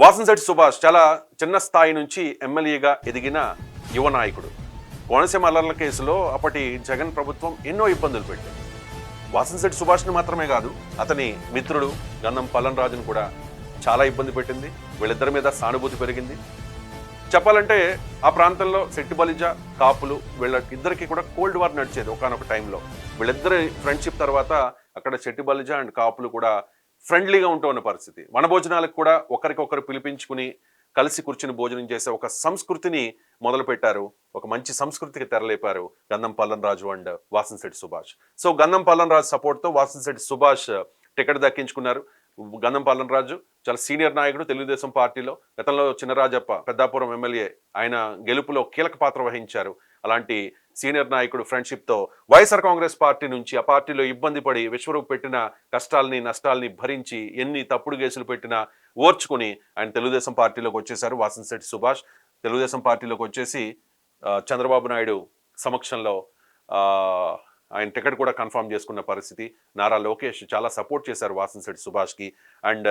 వాసంశెట్టి సుభాష్ చాలా చిన్న స్థాయి నుంచి ఎమ్మెల్యేగా ఎదిగిన యువ నాయకుడు. కోనసీమ అల్లర్ల కేసులో అప్పటి జగన్ ప్రభుత్వం ఎన్నో ఇబ్బందులు పెట్టింది. వాసంశెట్టి సుభాష్ని మాత్రమే కాదు అతని మిత్రుడు గన్నం పల్లన్ రాజును కూడా చాలా ఇబ్బంది పెట్టింది. వీళ్ళిద్దరి మీద సానుభూతి పెరిగింది. చెప్పాలంటే ఆ ప్రాంతంలో శెట్టి బలిజ కాపులు వీళ్ళకిద్దరికి కూడా కోల్డ్ వార్ నడిచేది ఒకనొక టైంలో. వీళ్ళిద్దరి ఫ్రెండ్షిప్ తర్వాత అక్కడ శెట్టి బలిజ అండ్ కాపులు కూడా ఫ్రెండ్లీగా ఉంటూ ఉన్న పరిస్థితి. వనభోజనాలకు కూడా ఒకరికొకరు పిలిపించుకుని కలిసి కూర్చుని భోజనం చేసే ఒక సంస్కృతిని మొదలుపెట్టారు. ఒక మంచి సంస్కృతికి తెరలేపారు గంధం పల్లన్ రాజు అండ్ వాసన్శెట్టి సుభాష్. సో గంధం పల్లన్ రాజు సపోర్ట్తో వాసన్శెట్టి సుభాష్ టికెట్ దక్కించుకున్నారు. గంధం పల్లన్ రాజు చాలా సీనియర్ నాయకుడు తెలుగుదేశం పార్టీలో. గతంలో చిన్నరాజప్ప పెద్దాపురం ఎమ్మెల్యే ఆయన గెలుపులో కీలక పాత్ర వహించారు. అలాంటి సీనియర్ నాయకుడు ఫ్రెండ్షిప్తో వైఎస్ఆర్ కాంగ్రెస్ పార్టీ నుంచి ఆ పార్టీలో ఇబ్బంది పడి విశ్వరూప్ పెట్టిన కష్టాల్ని నష్టాల్ని భరించి ఎన్ని తప్పుడు కేసులు పెట్టినా ఓర్చుకుని ఆయన తెలుగుదేశం పార్టీలోకి వచ్చేశారు వాసంశెట్టి సుభాష్. తెలుగుదేశం పార్టీలోకి వచ్చేసి చంద్రబాబు నాయుడు సమక్షంలో ఆయన టికెట్ కూడా కన్ఫర్మ్ చేసుకున్న పరిస్థితి. నారా లోకేష్ చాలా సపోర్ట్ చేశారు వాసంశెట్టి సుభాష్కి. అండ్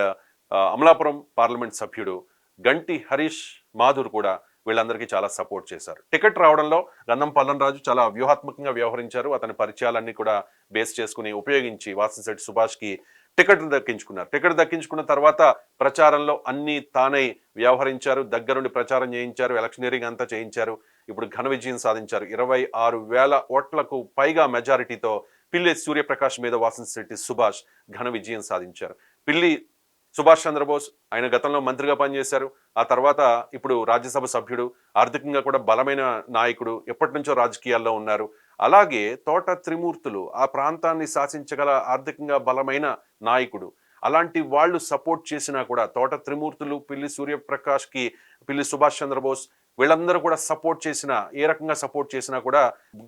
అమలాపురం పార్లమెంట్ సభ్యుడు గంటి హరీష్ మాధుర్ కూడా వీళ్ళందరికీ చాలా సపోర్ట్ చేశారు. టికెట్ రావడంలో గంధం పల్లన్ రాజు చాలా వ్యూహాత్మకంగా వ్యవహరించారు. అతని పరిచయాలన్నీ కూడా బేస్ చేసుకుని ఉపయోగించి వాసంశెట్టి సుభాష్కి టికెట్ దక్కించుకున్నారు. టికెట్ దక్కించుకున్న తర్వాత ప్రచారంలో అన్ని తానై వ్యవహరించారు. దగ్గరుండి ప్రచారం చేయించారు. ఎలక్షనీరింగ్ అంతా చేయించారు. ఇప్పుడు ఘన విజయం సాధించారు. ఇరవై ఆరు వేల ఓట్లకు పైగా మెజారిటీతో పిల్లి సూర్యప్రకాష్ మీద వాసంశెట్టి సుభాష్ ఘన విజయం సాధించారు. పిల్లి సుభాష్ చంద్రబోస్ ఆయన గతంలో మంత్రిగా పనిచేశారు. ఆ తర్వాత ఇప్పుడు రాజ్యసభ సభ్యుడు ఆర్థికంగా కూడా బలమైన నాయకుడు ఎప్పటి నుంచో రాజకీయాల్లో ఉన్నారు. అలాగే తోట త్రిమూర్తులు ఆ ప్రాంతాన్ని శాసించగల ఆర్థికంగా బలమైన నాయకుడు. అలాంటి వాళ్ళు సపోర్ట్ చేసినా కూడా తోట త్రిమూర్తులు పిల్లి సూర్యప్రకాష్కి పిల్లి సుభాష్ చంద్రబోస్ వీళ్ళందరూ కూడా సపోర్ట్ చేసిన ఏ రకంగా సపోర్ట్ చేసినా కూడా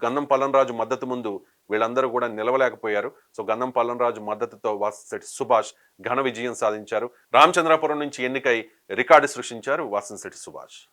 గంధం పల్లనరాజు మద్దతు ముందు వీళ్ళందరూ కూడా నిలవలేకపోయారు. సో గంధం పల్లనరాజు మద్దతుతో వాసంశెట్టి సుభాష్ ఘన విజయం సాధించారు. రామచంద్రాపురం నుంచి ఎన్నికై రికార్డు సృష్టించారు వాసంశెట్టి సుభాష్.